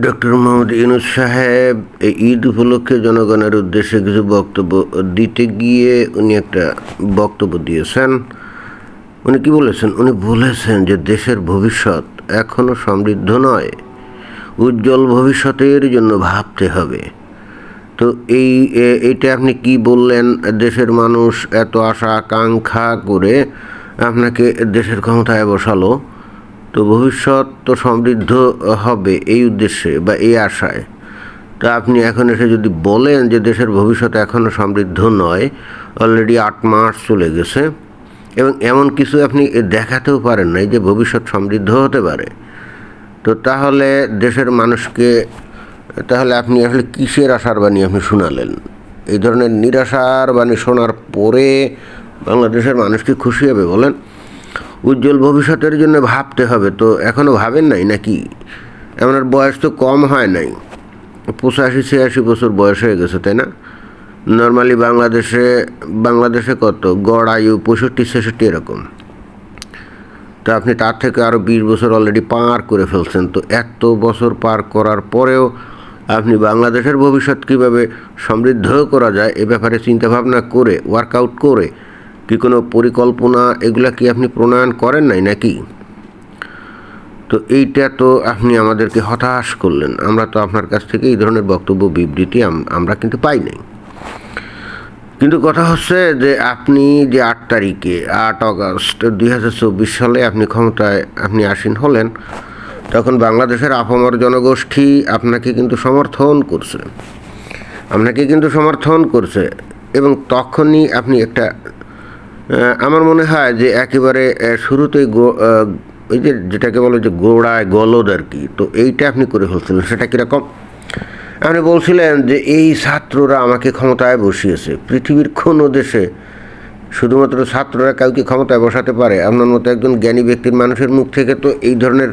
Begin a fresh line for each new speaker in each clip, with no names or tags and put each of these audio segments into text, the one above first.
Doctor Mohammad Yunus সাহেব, এই ঈদ উপলক্ষে জনগণের উদ্দেশ্যে কিছু বক্তব্য দিতে গিয়ে উনি একটা বক্তব্য দিয়েছেন। উনি কি বলেছেন? উনি বলেছেন যে দেশের ভবিষ্যৎ এখনও সমৃদ্ধ নয়, উজ্জ্বল ভবিষ্যতের জন্য ভাবতে হবে। তো এই, এ- এইটা আপনি কি বললেন? দেশের মানুষ এত আশা আকাঙ্ক্ষা করে আপনাকে দেশের ক্ষমতায় বসালো। তো ভবিষ্যৎ তো সমৃদ্ধ হবে এই উদ্দেশ্যে বা এই আশায়। তা আপনি এখন এসে যদি বলেন যে দেশের ভবিষ্যৎ এখনও সমৃদ্ধ নয় অলরেডি আট মাস চলে গেছে, এবং এমন কিছু আপনি দেখাতেও পারেন নাই যে ভবিষ্যৎ সমৃদ্ধ হতে পারে, তো তাহলে দেশের মানুষকে, তাহলে আপনি আসলে কিসের আশার বাণী আপনি শোনালেন? এই ধরনের নিরাশার বাণী শোনার পরে বাংলাদেশের মানুষ কি খুশি হবে বলেন? উজ্জ্বল ভবিষ্যতের জন্য ভাবতে হবে তো এখনও ভাবেন নাই নাকি? আপনার বয়স তো কম হয় নাই। পঁচাশি, ছিয়াশি বছর বয়স হয়ে গেছে, তাই না? নর্মালি বাংলাদেশে বাংলাদেশে কত? গড়, আয়ু পঁয়ষট্টি, ছেষট্টি এরকম। তো আপনি তার থেকে আরও বিশ বছর অলরেডি পার করে ফেলছেন, তো এত বছর পার করার পরেও আপনি বাংলাদেশের ভবিষ্যৎ কীভাবে সমৃদ্ধ করা যায় এ ব্যাপারে চিন্তাভাবনা করে ওয়ার্কআউট করে কি কোনো পরিকল্পনা, এগুলা কি আপনি প্রণয়ন করেন নাই নাকি? তো এইটা তো আপনি আমাদেরকে হতাশ করলেন। আমরা তো আপনার কাছ থেকে এই ধরনের বক্তব্য, বিবৃতি আমরা কিন্তু পাই নাই। কিন্তু কথা হচ্ছে যে আপনি যে আট তারিখে, আট আগস্ট দুই সালে আপনি ক্ষমতায় আপনি আসীন হলেন, তখন বাংলাদেশের আপামর জনগোষ্ঠী আপনাকে কিন্তু সমর্থন করছে। আপনাকে কিন্তু সমর্থন করছে এবং তখনই আপনি একটা আমার মনে হয় যে একেবারে শুরুতেই ওই যে যেটাকে বলে যে গোড়ায় গলদ আর কি, তো এইটা আপনি করে ফেলছিলেন, সেটা কীরকম? আপনি বলছিলেন যে এই ছাত্ররা আমাকে ক্ষমতায় বসিয়েছে, পৃথিবীর কোনো দেশে শুধুমাত্র ছাত্ররা কাউকে ক্ষমতায় বসাতে পারে, আপনার মতো একজন জ্ঞানী ব্যক্তির মানুষের মুখ থেকে তো এই ধরনের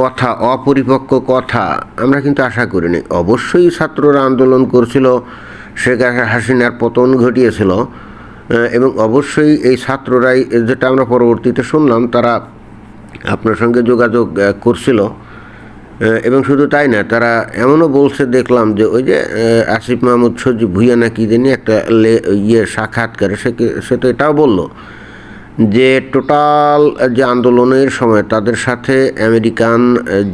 কথা, অপরিপক্ক কথা আমরা কিন্তু আশা করিনি। অবশ্যই ছাত্ররা আন্দোলন করছিল, শেখ হাসিনার পতন ঘটিয়েছিল এবং অবশ্যই এই ছাত্ররাই যেটা আমরা পরবর্তীতে শুনলাম, তারা আপনার সঙ্গে যোগাযোগ করছিল। এবং শুধু তাই না, তারা এমনও বলছে, দেখলাম যে ওই যে আসিফ মাহমুদ সজি ভুইয়া নাকি জানি একটা লে ইয়ে সাক্ষাৎকারে সে সে তো এটাও বলল যে টোটাল যে আন্দোলনের সময় তাদের সাথে আমেরিকান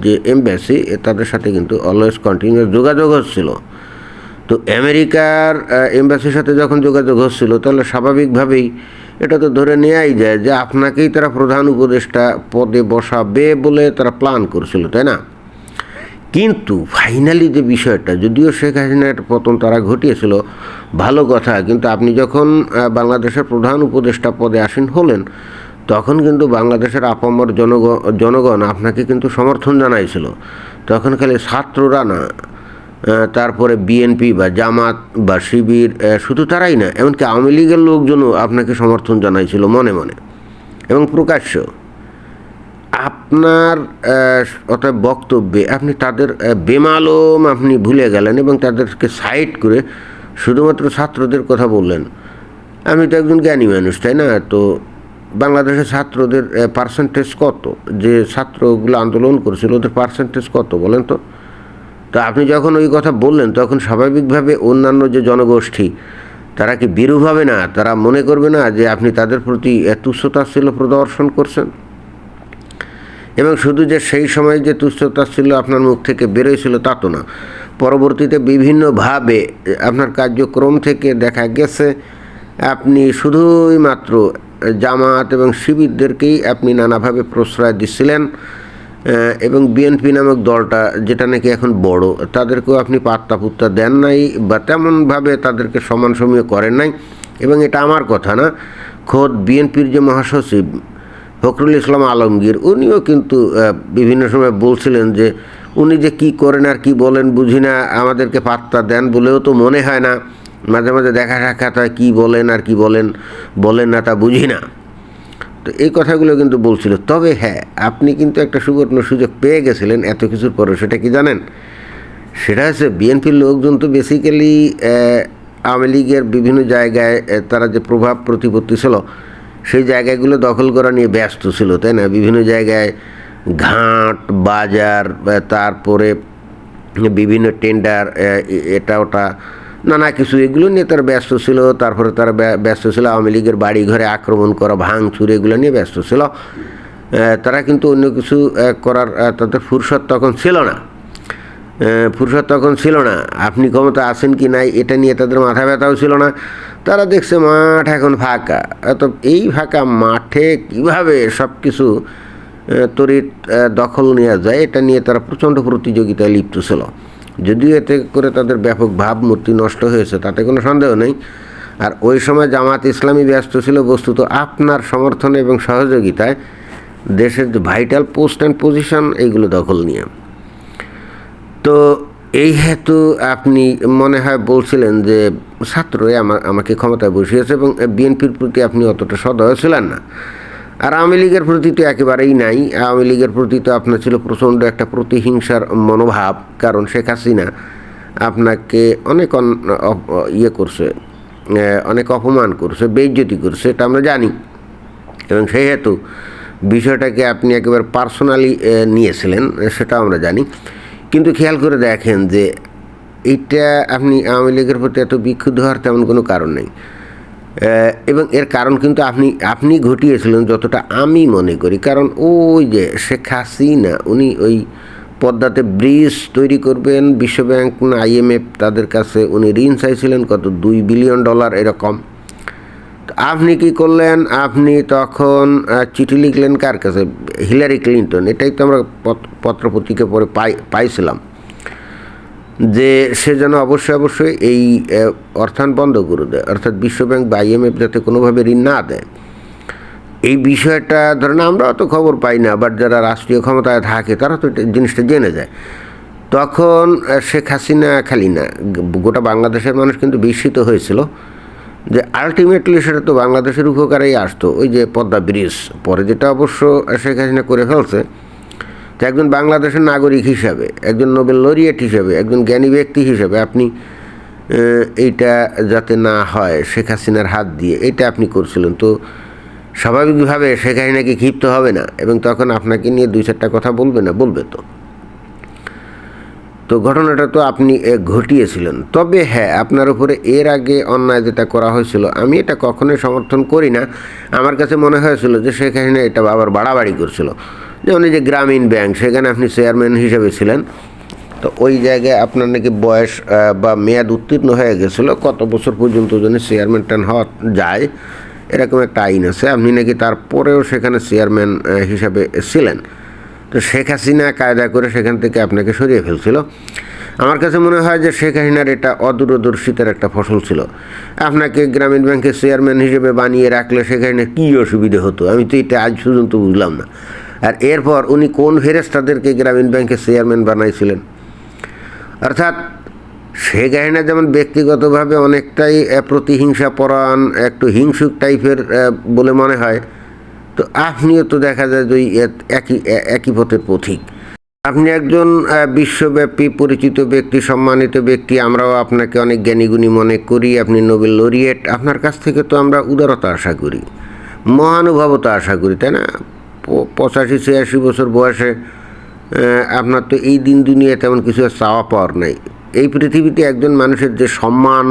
যে এমবাসি তাদের সাথে কিন্তু অলওয়েজ কন্টিনিউয়াস যোগাযোগ হচ্ছিল। তো আমেরিকার এমবাসির সাথে যখন যোগাযোগ হচ্ছিল, তাহলে স্বাভাবিকভাবেই এটা তো ধরে নেওয়াই যায় যে আপনাকেই তারা প্রধান উপদেষ্টা পদে বসাবে বলে তারা প্ল্যান করছিল, তাই না? কিন্তু ফাইনালি যে বিষয়টা, যদিও শেখ হাসিনার পতন তারা ঘটিয়েছিল, ভালো কথা, কিন্তু আপনি যখন বাংলাদেশের প্রধান উপদেষ্টা পদে আসীন হলেন, তখন কিন্তু বাংলাদেশের আপামর জনগণ জনগণ আপনাকে কিন্তু সমর্থন জানাইছিল। তখন খালি ছাত্ররা না তারপরে বিএনপি বা জামাত বা শিবির শুধু তারাই না, এমনকি আওয়ামী লীগের লোকজনও আপনাকে সমর্থন জানাইছিল মনে মনে এবং প্রকাশ্য। আপনার অর্থাৎ বক্তব্যে আপনি তাদের বেমালম আপনি ভুলে গেলেন এবং তাদেরকে সাইড করে শুধুমাত্র ছাত্রদের কথা বললেন। আমি তো একজন জ্ঞানী মানুষ, তাই না? তো বাংলাদেশের ছাত্রদের পার্সেন্টেজ কত? যে ছাত্রগুলো আন্দোলন করেছিল, ওদের পার্সেন্টেজ কত বলেন তো? তো আপনি যখন ওই কথা বললেন তখন স্বাভাবিকভাবে অন্যান্য যে জনগোষ্ঠী তারা কি বিরূপ হবে না? তারা মনে করবে না যে আপনি তাদের প্রতি আহ, তুচ্ছতাচ্ছিল্য প্রদর্শন করছেন? এবং শুধু যে সেই সময় যে তুচ্ছতা ছিল আপনার মুখ থেকে বেরোয়ছিল তা তো না। পরবর্তীতে বিভিন্নভাবে আপনার কার্যক্রম থেকে দেখা গেছে আপনি শুধুই মাত্র জামাত এবং শিবিরদেরকেই আপনি নানাভাবে প্রশ্রয় দিচ্ছিলেন। এবং বিএনপি নামক দলটা, যেটা নাকি এখন বড়, তাদেরকেও আপনি পাত্তা পুত্তা দেন নাই বা তেমনভাবে তাদেরকে সমান সমীয় করেন নাই। এবং এটা আমার কথা না, খোদ বিএনপির যে মহাসচিব ফখরুল ইসলাম আলমগীর, উনিও কিন্তু বিভিন্ন সময় বলছিলেন যে উনি যে কি করেন আর কি বলেন বুঝি না, আমাদেরকে পাত্তা দেন বলেও তো মনে হয় না। মাঝে মাঝে দেখা সাক্ষাৎ হয় কী বলেন আর কি বলেন বলেন না তা বুঝি না। তো এই কথাগুলো কিন্তু বলছিল। তবে হ্যাঁ আপনি কিন্তু একটা সুবর্ণ সুযোগ পেয়ে গেছিলেন এত কিছুর পরে সেটা কি জানেন? সেটা হচ্ছে বিএনপির লোকজন তো বেসিক্যালি আওয়ামী লীগের বিভিন্ন জায়গায় তারা যে প্রভাব প্রতিপত্তি ছিল, সেই জায়গাগুলো দখল করা নিয়ে ব্যস্ত ছিল, তাই না? বিভিন্ন জায়গায় ঘাট, বাজার তারপরে বিভিন্ন টেন্ডার এটা ওটা নানা কিছু এগুলো নিয়ে তারা ব্যস্ত ছিল। তারপরে তারা ব্য- ব্যস্ত ছিল আওয়ামী লীগের বাড়ি ঘরে আক্রমণ করা ভাঙচুর এগুলো নিয়ে ব্যস্ত ছিল। তারা কিন্তু অন্য কিছু করার তাদের ফুরসত তখন ছিল না। ফুরসত তখন ছিল না। আপনি ক্ষমতা আছেন কি নাই এটা নিয়ে তাদের মাথা ব্যথাও ছিল না। তারা দেখছে মাঠ এখন ফাঁকা। তো এই ফাঁকা মাঠে কীভাবে সব কিছু আহ, দখল নেওয়া যায় এটা নিয়ে তারা প্রচণ্ড প্রতিযোগিতায় লিপ্ত ছিল। যদিও এতে করে তাদের ব্যাপক ভাবমূর্তি নষ্ট হয়েছে, তাতে কোনো সন্দেহ নেই। আর ওই সময় জামাত ইসলামী ব্যস্ত ছিল, বস্তুত আপনার সমর্থনে এবং সহযোগিতায় দেশের যে ভাইটাল পোস্ট অ্যান্ড পজিশন এইগুলো দখল নিয়ে। তো এই হেতু আপনি মনে হয় বলছিলেন যে ছাত্রই আমা- আমাকে ক্ষমতায় বসিয়েছে এবং বিএনপির প্রতি আপনি অতটা সদয় ছিলেন না। আর আওয়ামী লীগের প্রতি তো একেবারেই নাই। আওয়ামী লীগের প্রতি তো আপনার ছিল প্রচণ্ড একটা প্রতিহিংসার মনোভাব, কারণ শেখ হাসিনা আপনাকে অনেক অন- ইয়ে করছে অনেক অপমান করছে, বেইজ্জতি করছে, এটা আমরা জানি। এবং সেই হেতু বিষয়টাকে আপনি একেবারে পার্সোনালি নিয়েছিলেন সেটা আমরা জানি। কিন্তু খেয়াল করে দেখেন যে এইটা আপনি আওয়ামী লীগের প্রতি এত বিক্ষুব্ধ হওয়ার তেমন কোনো কারণ নেই। এবং এর কারণ কিন্তু আপনি আপনি ঘটিয়েছিলেন যতটা আমি মনে করি। কারণ ওই যে শেখ হাসিনা, উনি ওই পদ্মাতে ব্রিজ তৈরি করবেন, বিশ্বব্যাংক আইএমএফ তাদের কাছে উনি ঋণ চাইছিলেন, কত দুই বিলিয়ন ডলার এরকম। আপনি কি করলেন? আপনি তখন চিঠি লিখলেন কার কাছে? হিলারি ক্লিন্টন, এটাই তো আমরা পত্রপত্রিকা পরে পাই, পাইছিলাম। যে সে যেন অবশ্যই অবশ্যই এই অর্থায়ন বন্ধ করে দেয়, অর্থাৎ বিশ্বব্যাংক বা আইএমএফ যাতে কোনোভাবে ঋণ না দেয়। এই বিষয়টা ধরেন আমরা অত খবর পাই না বাট যারা রাষ্ট্রীয় ক্ষমতায় থাকে, তারা তো জিনিসটা জেনে যায়। তখন শেখ হাসিনা খালি না, গোটা বাংলাদেশের মানুষ কিন্তু বিস্মিত হয়েছিল যে আলটিমেটলি সেটা তো বাংলাদেশের উপকারেই আসতো। ওই যে পদ্মা ব্রিজ, পরে যেটা অবশ্য শেখ হাসিনা করে ফেলছে তো একজন বাংলাদেশের নাগরিক হিসাবে, একজন নোবেল লরিয়েট হিসাবে, একজন জ্ঞানী ব্যক্তি হিসাবে আপনি এইটা যাতে না হয় শেখ হাসিনার হাত দিয়ে, এটা আপনি করছিলেন। তো স্বাভাবিকভাবে শেখ হাসিনাকে ক্ষিপ্ত হবে না এবং তখন আপনাকে নিয়ে দুই চারটা কথা বলবে না, বলবে তো। তো ঘটনাটা তো আপনি ঘটিয়েছিলেন। তবে হ্যাঁ আপনার উপরে এর আগে অন্যায় যেটা করা হয়েছিল, আমি এটা কখনোই সমর্থন করি না। আমার কাছে মনে হয়েছিল যে শেখ হাসিনা এটা আবার বাড়াবাড়ি করছিল। যেমন এই যে গ্রামীণ ব্যাংক, সেখানে আপনি চেয়ারম্যান হিসেবে ছিলেন, তো ওই জায়গায় আপনার নাকি বয়স বা মেয়াদ উত্তীর্ণ হয়ে গেছিল, কত বছর পর্যন্ত যেন চেয়ারম্যান টান হওয়া যায়, এরকম একটা আইন আছে, আপনি নাকি তারপরেও সেখানে চেয়ারম্যান হিসাবে ছিলেন। তো শেখ হাসিনা কায়দা করে সেখান থেকে আপনাকে সরিয়ে ফেলছিল। আমার কাছে মনে হয় যে শেখ হাসিনার এটা অদূরদর্শিতার একটা ফসল ছিল। আপনাকে গ্রামীণ ব্যাংকের চেয়ারম্যান হিসেবে বানিয়ে রাখলে হাসিনার কী অসুবিধে হতো? আমি তো এটা আজ পর্যন্ত বুঝলাম না। আর এরপর উনি কোন ফেরেস্তাদেরকে গ্রামীণ ব্যাংকের চেয়ারম্যান বানাইছিলেন? অর্থাৎ সে হাসিনা যেমন ব্যক্তিগতভাবে অনেকটাই প্রতিহিংসা পরায়ণ, একটু হিংসুক টাইপের বলে মনে হয়। তো আপনিও তো দেখা যায় যে একই একই পথের পথিক। আপনি একজন বিশ্বব্যাপী পরিচিত ব্যক্তি, সম্মানিত ব্যক্তি, আমরাও আপনাকে অনেক জ্ঞানীগুণী মনে করি, আপনি নোবেল লরিয়েট, আপনার কাছ থেকে তো আমরা উদারতা আশা করি, মহানুভবতা আশা করি, তাই না? পঁচাশি, ছিয়াশি বছর বয়সে আপনার তো এই দিন দুনিয়া তেমন কিছু চাওয়া পাওয়ার নাই। এই পৃথিবীতে একজন মানুষের যে সম্মান,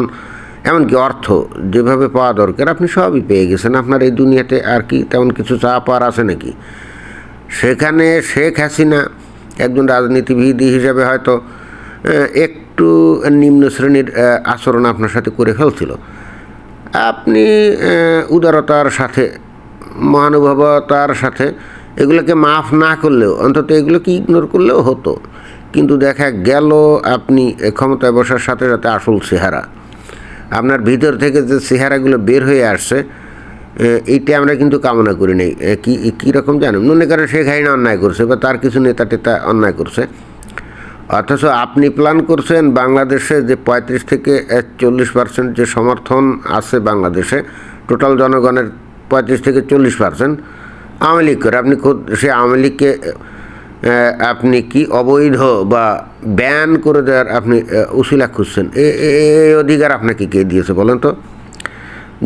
এমনকি অর্থ যেভাবে পাওয়া দরকার, আপনি সবই পেয়ে গেছেন। আপনার এই দুনিয়াতে আর কি তেমন কিছু চাওয়া পাওয়ার আছে নাকি? সেখানে শেখ হাসিনা একজন রাজনীতিবিদ হিসাবে হয়তো একটু নিম্ন শ্রেণির আচরণ আপনার সাথে করে ফেলছিল। আপনি উদারতার সাথে মহানুভবতার সাথে এগুলোকে মাফ না করলেও, অন্তত এগুলোকে ইগনোর করলেও হতো। কিন্তু দেখা গেল আপনি ক্ষমতায় বসার সাথে সাথে আসল চেহারা। আপনার ভিতর থেকে যে চেহারাগুলো বের হয়ে আসছে এইটা আমরা কিন্তু কামনা করি নাই। কি কীরকম জানেন? মনে করেন শেখ হাসিনা অন্যায় করছে বা তার কিছু নেতা টেতা অন্যায় করছে। অথচ আপনি প্ল্যান করছেন বাংলাদেশে যে পঁয়ত্রিশ থেকে চল্লিশ পার্সেন্ট যে সমর্থন আছে বাংলাদেশে টোটাল জনগণের পঁয়ত্রিশ থেকে চল্লিশ পার্সেন্ট আওয়ামী লীগ করে আপনি সে আওয়ামী লীগকে আপনি কি অবৈধ বা ব্যান করে দেওয়ার আপনি উশিলা খুঁজছেন? এই অধিকার আপনাকে কে দিয়েছে বলেন তো?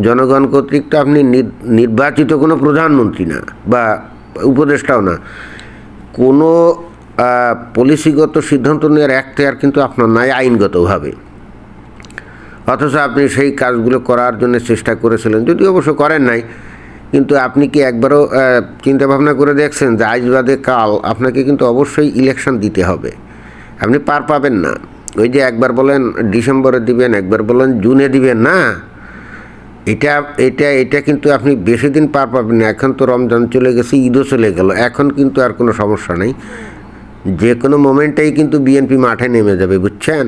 জনগণ কর্তৃক তো আপনি নির- নির্বাচিত কোনো প্রধানমন্ত্রী না বা উপদেষ্টাও না। কোনো পলিসিগত সিদ্ধান্ত নেওয়ার এখতিয়ার কিন্তু আপনার নাই আইনগতভাবে। অথচ আপনি সেই কাজগুলো করার জন্য চেষ্টা করেছিলেন যদি অবশ্য করেন নাই। কিন্তু আপনি কি একবারও চিন্তা ভাবনা করে দেখছেন যে আজ বাদে কাল আপনাকে কিন্তু অবশ্যই ইলেকশন দিতে হবে? আপনি পার পাবেন না। ওই যে একবার বলেন ডিসেম্বরে দিবেন, একবার বলেন জুনে দিবেন, না? এটা এটা এটা কিন্তু আপনি বেশি দিন পার পাবেন না। এখন তো রমজান চলে গেছে, ঈদও চলে গেল। এখন কিন্তু আর কোনো সমস্যা নেই। যে কোনো মোমেন্টেই কিন্তু বিএনপি মাঠে নেমে যাবে, বুঝছেন?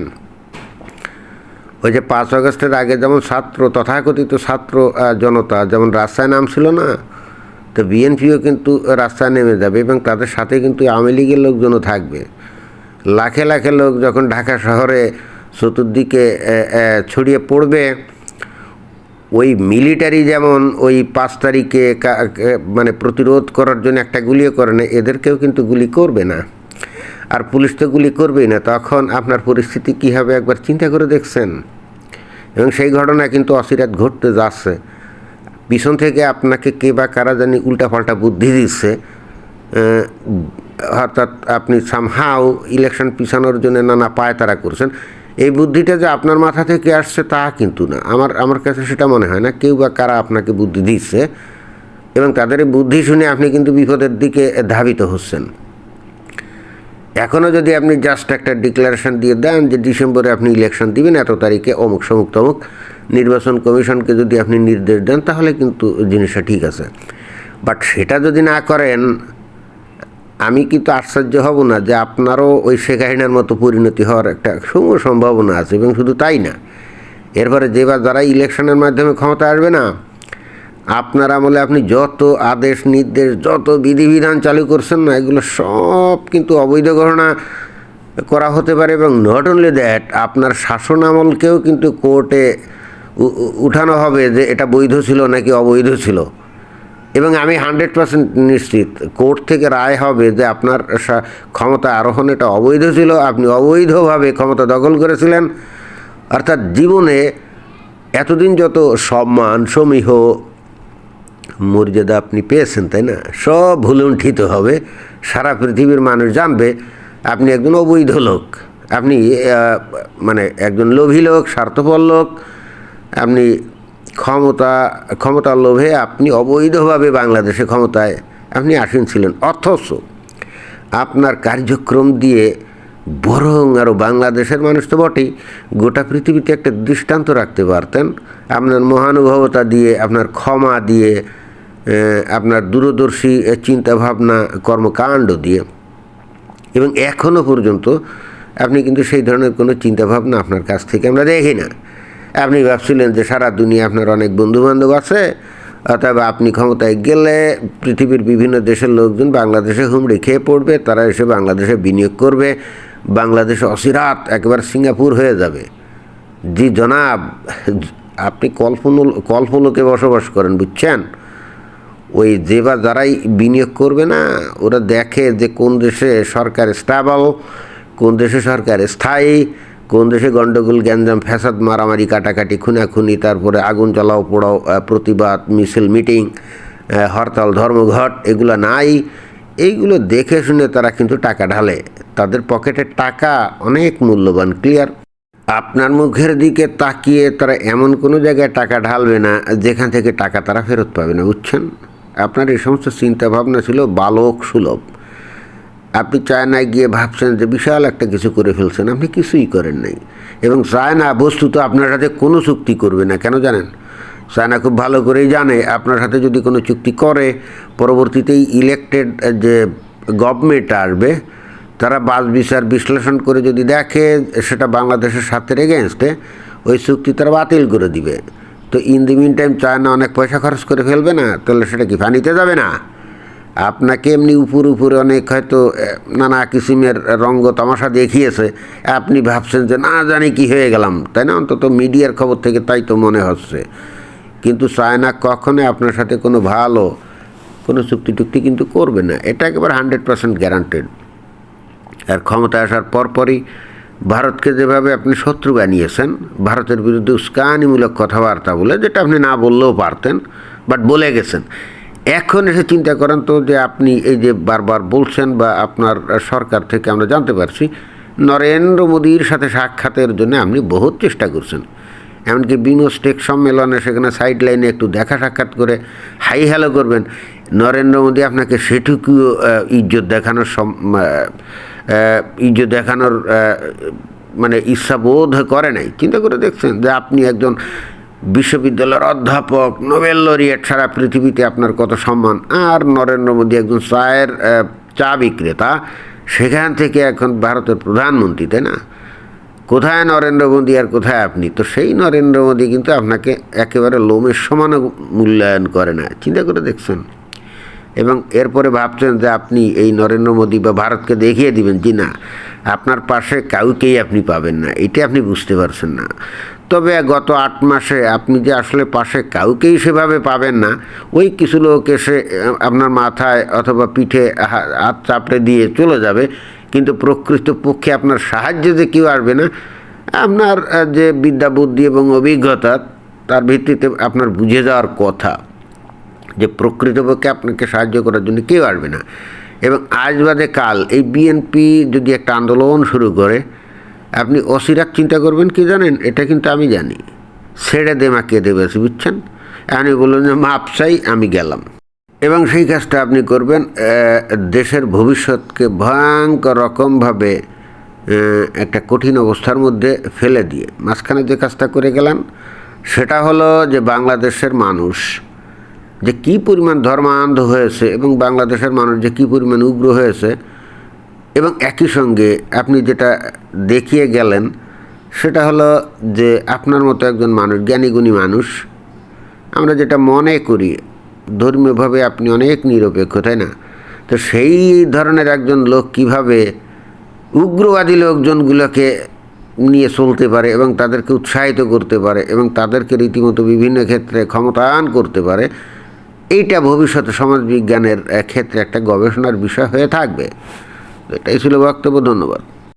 ওই যে পাঁচ আগস্টের আগে যেমন ছাত্র, তথাকথিত ছাত্র জনতা, যেমন রাস্তায় নামছিল না, তো বিএনপিও কিন্তু রাস্তায় নেমে যাবে এবং তাদের সাথে কিন্তু আওয়ামী লীগের লোকজনও থাকবে। লাখে লাখে লোক যখন ঢাকা শহরে চতুর্দিকে ছড়িয়ে পড়বে, ওই মিলিটারি যেমন ওই পাঁচ তারিখে মানে প্রতিরোধ করার জন্য একটা গুলিও করে না, এদেরকেও কিন্তু গুলি করবে না। আর পুলিশ তো গুলি করবেই না, তখন আপনার পরিস্থিতি কী হবে একবার চিন্তা করে দেখছেন? এবং সেই ঘটনা কিন্তু অচিরাত ঘটতে যাচ্ছে। পিছন থেকে আপনাকে কে বা কারা জানি উল্টাপাল্টা বুদ্ধি দিচ্ছে। অর্থাৎ আপনি সামহাও ইলেকশন পিছানোর জন্য নানা পায়তারা করছেন। এই বুদ্ধিটা যে আপনার মাথা থেকে আসছে তা কিন্তু না। আমার আমার কাছে সেটা মনে হয় না। কেউ বা কারা আপনাকে বুদ্ধি দিচ্ছে এবং তাদের বুদ্ধি শুনে আপনি কিন্তু বিপদের দিকে ধাবিত হচ্ছেন। এখনও যদি আপনি জাস্ট একটা ডিক্লারেশন দিয়ে দেন যে ডিসেম্বরে আপনি ইলেকশন দিবেন, এত তারিখে অমুক, সমুক, তমুক নির্বাচন কমিশনকে যদি আপনি নির্দেশ দেন, তাহলে কিন্তু জিনিসটা ঠিক আছে। বাট সেটা যদি না করেন, আমি কিন্তু আশ্চর্য হব না যে আপনারও ওই শেখ হাসিনার মতো পরিণতি হওয়ার একটা সম, সম্ভাবনা আছে, এবং শুধু তাই না, এরপরে যেবার যারা ইলেকশনের মাধ্যমে ক্ষমতা আসবে না আপনার আমলে আপনি যত আদেশ, নির্দেশ, যত বিধিবিধান চালু করছেন না, এগুলো সব কিন্তু অবৈধ ঘটনা করা হতে পারে এবং নট অনলি দ্যাট আপনার শাসন আমলকেও কিন্তু কোর্টে উঠানো হবে যে এটা বৈধ ছিল নাকি অবৈধ ছিল। এবং আমি হান্ড্রেড পার্সেন্ট নিশ্চিত, কোর্ট থেকে রায় হবে যে আপনার ক্ষমতা আরোহণ এটা অবৈধ ছিল, আপনি অবৈধভাবে ক্ষমতা দখল করেছিলেন। অর্থাৎ জীবনে এতদিন যত সম্মান, সমীহ মর্যাদা আপনি পেয়েছেন, তাই না? সব ভুলুণ্ঠিত হবে। সারা পৃথিবীর মানুষ জানবে, আপনি একজন অবৈধ লোক। আপনি মানে একজন লোভী লোক, স্বার্থপর লোক। আপনি ক্ষমতা, ক্ষমতার লোভে আপনি অবৈধভাবে বাংলাদেশে ক্ষমতায় আপনি আসীন ছিলেন। অথচ আপনার কার্যক্রম দিয়ে বরং আরও বাংলাদেশের মানুষ তো বটেই, গোটা পৃথিবীতে একটা দৃষ্টান্ত রাখতে পারতেন। আপনার মহানুভবতা দিয়ে, আপনার ক্ষমা দিয়ে আপনার দূরদর্শী চিন্তাভাবনা, কর্মকাণ্ড দিয়ে। এবং এখনও পর্যন্ত আপনি কিন্তু সেই ধরনের কোনো চিন্তাভাবনা আপনার কাছ থেকে আমরা দেখি না। আপনি ভাবছিলেন যে সারা দুনিয়া আপনার অনেক বন্ধুবান্ধব আছে, অথবা আপনি ক্ষমতায় গেলে পৃথিবীর বিভিন্ন দেশের লোকজন বাংলাদেশে হুমড়ি খেয়ে পড়বে, তারা এসে বাংলাদেশে বিনিয়োগ করবে, বাংলাদেশ অসিরাত একবার সিঙ্গাপুর হয়ে যাবে। জি জনাব, আপনি কল্পন কল্পলোকে বসবাস করেন, বুঝছেন? ওই যে বা যারাই বিনিয়োগ করবে না, ওরা দেখে যে কোন দেশে সরকার স্টাবল কোন দেশে সরকার স্থায়ী, কোন দেশে গণ্ডগোল গ্যাঞ্জাম, ফ্যাসাদ, মারামারি, কাটাকাটি, খুনাখুনি, তারপরে আগুন জ্বালাও, পোড়াও প্রতিবাদ, মিছিল, মিটিং হরতাল, ধর্মঘট, এগুলো নাই। এইগুলো দেখে শুনে তারা কিন্তু টাকা ঢালে। তাদের পকেটের টাকা অনেক মূল্যবান ক্লিয়ার আপনার মুখের দিকে তাকিয়ে তারা এমন কোনো জায়গায় টাকা ঢালবে না, যেখান থেকে টাকা তারা ফেরত পাবে না, বুঝছেন? আপনার এই সমস্ত চিন্তা ভাবনা ছিল বালক সুলভ। আপনি চায়নায় গিয়ে ভাবছেন যে বিশাল একটা কিছু করে ফেলছেন, আপনি কিছুই করেন নাই। এবং চায়না বস্তুত আপনার সাথে কোনো চুক্তি করবে না, কেন জানেন? চায়না খুব ভালো করেই জানে, আপনার সাথে যদি কোনো চুক্তি করে, পরবর্তীতেই ইলেকটেড যে গভর্নমেন্ট আসবে, তারা বাস বিচার বিশ্লেষণ করে যদি দেখে, সেটা বাংলাদেশের স্বার্থের এগেনস্টে ওই চুক্তি তারা বাতিল করে দিবে। তো in the meantime China অনেক পয়সা খরচ করে ফেলবে না, তাহলে সেটা কি ফানিতে যাবে না? আপনাকে এমনি উপর উপরে অনেক হয়তো নানা কিসিমের রঙ্গ তামাশা দেখিয়েছে। আপনি ভাবছেন যে না জানি কি হয়ে গেলাম, তাই না? অন্তত মিডিয়ার খবর থেকে তাই তো মনে হচ্ছে। কিন্তু চায়না কখনো আপনার সাথে কোনো ভালো, কোনো চুক্তি টুক্তি কিন্তু করবে না। এটা একেবারে হান্ড্রেড পার্সেন্ট গ্যারান্টেড আর ক্ষমতা আসার পরপরই ভারতকে যেভাবে আপনি শত্রু বানিয়েছেন, ভারতের বিরুদ্ধে উস্কানিমূলক কথাবার্তা বলে, যেটা আপনি না বললেও পারতেন বাট বলে গেছেন। এখন এসে চিন্তা করেন তো যে আপনি এই যে বারবার বলছেন বা আপনার সরকার থেকে আমরা জানতে পারছি, নরেন্দ্র মোদীর সাথে সাক্ষাতের জন্য আপনি বহুত চেষ্টা করছেন। এমনকি বিমস্টেক সম্মেলনে সেখানে সাইড লাইনে একটু দেখা সাক্ষাৎ করে হাই হ্যালো করবেন। নরেন্দ্র মোদী আপনাকে সেটুকু ইজ্জত দেখানোর ইজ্জত দেখানোর মানে ইচ্ছা বোধ করে নাই। চিন্তা করে দেখছেন যে আপনি একজন বিশ্ববিদ্যালয়ের অধ্যাপক, নোবেল লরিয়েট সারা পৃথিবীতে আপনার কত সম্মান। আর নরেন্দ্র মোদী একজন চায়ের চা বিক্রেতা, সেখান থেকে এখন ভারতের প্রধানমন্ত্রী, তাই না? কোথায় নরেন্দ্র মোদী আর কোথায় আপনি? তো সেই নরেন্দ্র মোদী কিন্তু আপনাকে একেবারে লোমের সমানও মূল্যায়ন করে না। চিন্তা করে দেখছেন। এবং এরপরে ভাবছেন যে আপনি এই নরেন্দ্র মোদী বা ভারতকে দেখিয়ে দিবেন। যে না, আপনার পাশে কাউকেই আপনি পাবেন না, এটা আপনি বুঝতে পারছেন না। তবে গত আট মাসে আপনি যে আসলে পাশে কাউকেই সেভাবে পাবেন না, ওই কিছু লোক এসে আপনার মাথায় অথবা পিঠে হাত চাপড়ে দিয়ে চলে যাবে, কিন্তু প্রকৃত পক্ষে আপনার সাহায্যে যে কেউ আসবে না, আপনার যে বিদ্যা, বুদ্ধি এবং অভিজ্ঞতা, তার ভিত্তিতে আপনার বুঝে যাওয়ার কথা। যে প্রকৃতপক্ষে আপনাকে সাহায্য করার জন্য কেউ আসবে না। এবং আজ বাদে কাল এই বিএনপি যদি একটা আন্দোলন শুরু করে, আপনি অসিরাত চিন্তা করবেন, কি জানেন? এটা কিন্তু আমি জানি। ছেড়ে দে মাকে দেবে বুঝছেন? আমি বললেন যে মাপ চাই আমি গেলাম। এবং সেই কাজটা আপনি করবেন দেশের ভবিষ্যৎকে ভয়ঙ্কর রকমভাবে একটা কঠিন অবস্থার মধ্যে ফেলে দিয়ে। মাঝখানে যে কাজটা করে গেলেন, সেটা হলো যে বাংলাদেশের মানুষ যে কী পরিমাণ ধর্মান্ধ হয়েছে এবং বাংলাদেশের মানুষ যে কী পরিমাণ উগ্র হয়েছে এবং একই সঙ্গে আপনি যেটা দেখিয়ে গেলেন, সেটা হলো যে আপনার মতো একজন মানুষ, জ্ঞানীগুণী মানুষ, আমরা যেটা মনে করি, ধর্মীয়ভাবে আপনি অনেক নিরপেক্ষ, তাই না? তো সেই ধরনের একজন লোক কীভাবে উগ্রবাদী লোকজনগুলোকে নিয়ে চলতে পারে এবং তাদেরকে উৎসাহিত করতে পারে এবং তাদেরকে রীতিমতো বিভিন্ন ক্ষেত্রে ক্ষমতায়ন করতে পারে এইটা ভবিষ্যতে সমাজবিজ্ঞানের বিজ্ঞানের ক্ষেত্রে একটা গবেষণার বিষয় হয়ে থাকবে। এটাই ছিল বক্তব্য ধন্যবাদ।